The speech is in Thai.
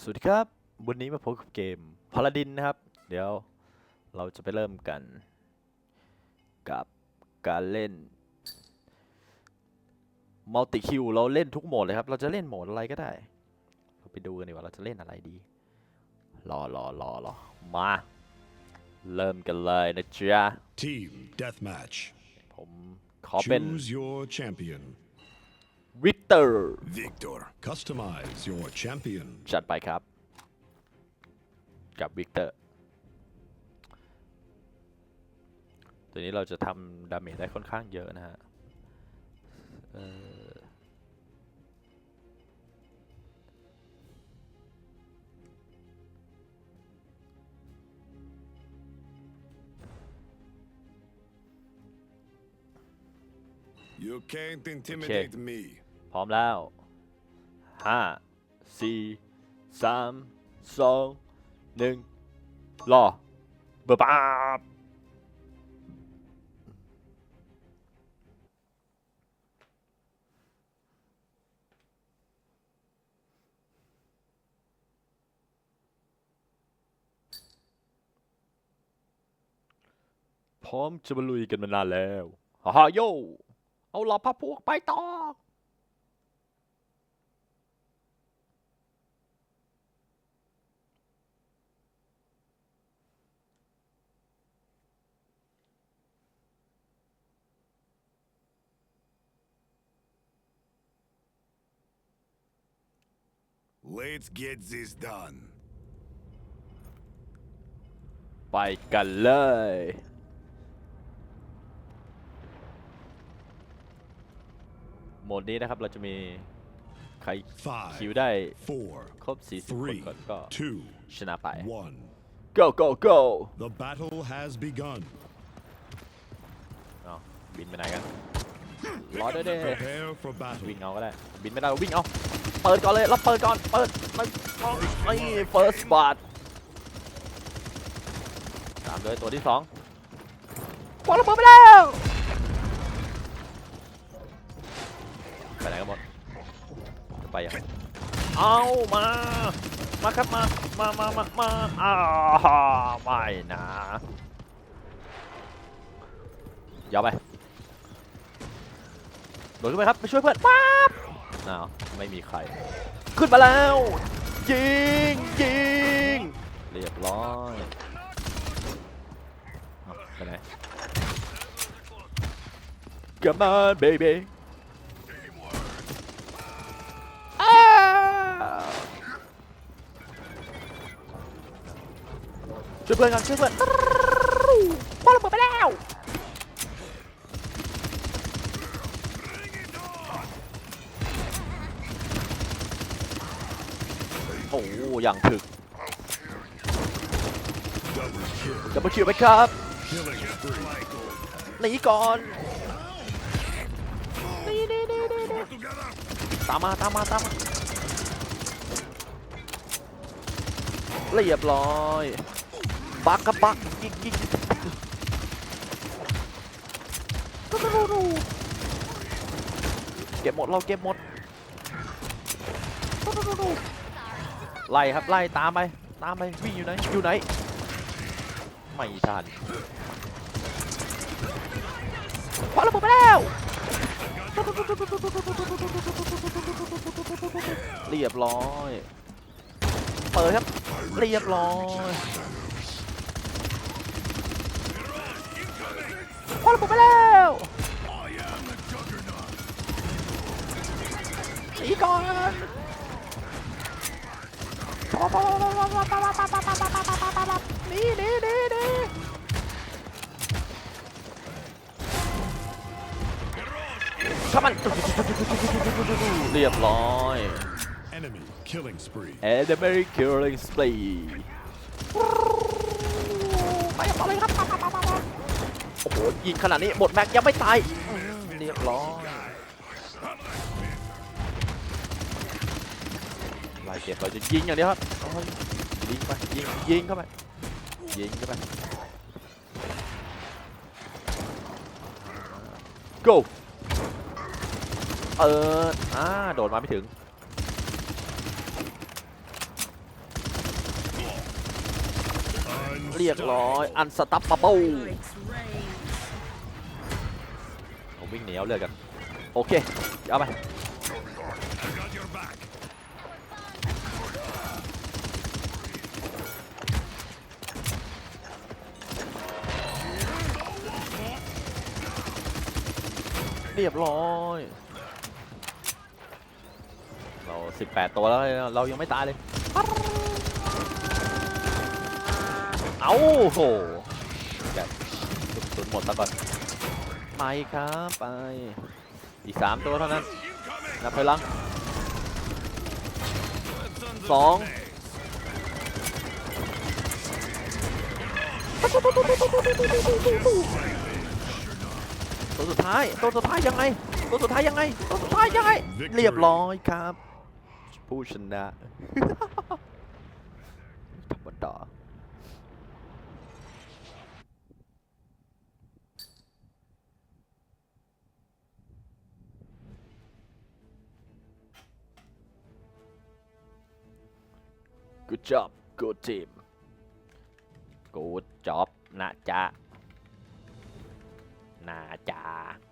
สวัสดีครับ วันนี้มาพบกับเกมพาลาดินนะครับ เดี๋ยวเราจะไปเริ่มกัน กับการเล่นมัลติคิวเราเล่นทุกโหมดเลยครับ เราจะเล่นโหมดอะไรก็ได้ เราไปดูกันดีกว่าเราจะเล่นอะไรดี รอรอรอรอมา เริ่มกันเลยนะจ๊ะ Team Deathmatch. ผมขอเป็น Choose your champion. วิกเตอร์ Victor. Customize your champion. จัดไปครับ กับวิกเตอร์ ตัวนี้เราจะทำดาเมจได้ค่อนข้างเยอะนะฮะเอ่อ You พร้อมแล้วห้าสี่สามสองหนึ่งรอเบอร์ปาบพร้อมจะมาลุยกันมานานแล้วฮ่าโย เอาหลอพับพวกไปต่อ Let's get this done. ไปกันเลย โหมดนี้นะครับเราจะมีใครคิว Five, ได้ four, ครบ 40 คน three, ก่อนก็ two, ชนะไป one. go go go The battle has begun. เอาบินไปไหนกันรอด้วยเด้ Prepare for battle. วิ่งเอาก็ได้ บินไม่ได้วิ่งเอา เปิดก่อนเลยเรับเปิดก่อนเปิดไม่ไม่ first blood ตามด้วยตัวที่สองวางระเบิดไปแล้วไปไหนกันหมดจะไปยังเอามามาครับมามามามามาอ้าวไม่นะยาวไปโดดขึ้นไปครับไปช่วยเพื่อนป๊า อ้าวไม่มีใคร ขึ้นมาแล้ว ยิงยิงเรียบร้อยไปไหน Come on baby ช่วยเพื่อนกันช่วยเพื่อนคว้าระเบิดไปแล้ว โอย่างถึกดับเบิลคิวไปครับหนีก่อนตามมาตามมาตามมาเรียบร้อยบักกับบักยิงยิงเก็บหมดเราเก็บหมด ไล่ครับไล่ตามไปตามไปวิ่งอยู่ไหนอยู่ไหนไม่ทันคว้าระเบิดไปแล้วเรียบร้อยเปิดครับเรียบร้อยคว้าระเบิดไปแล้ว ถ้ามันเรียบร้อย Enemy killing spree. and the Merry Killing Spree ไปต่อเลยครับโอ้โหยิงขนาดนี้หมดแม็กยังไม่ตายอืมเรียบร้อยลายเก็บเราจะยิงอย่างเดียวครับเอาให้ยิงไปยิงยิงเข้าไปยิงเข้าไป go เอออ่าโดดมาไม่ถึง เรียกร้อยอันสตับปับเบิลผมวิ่งเหนียวเลือกกัน โอเค เอาไปเรียบร้อย 18 ตัวแล้วเรายังไม่ตายเลย เอาโหแบบสุนหมดแล้วก่อน ไปครับไป อีก 3 ตัวเท่านั้น นับถอยหลังสองตัวสุดท้าย ตัวสุดท้ายยังไง ตัวสุดท้ายยังไง ตัวสุดท้ายยังไง เรียบร้อยครับ ผู้ชนะธรรมดา Good job good team Good job นะจ๊ะนะจ๊ะ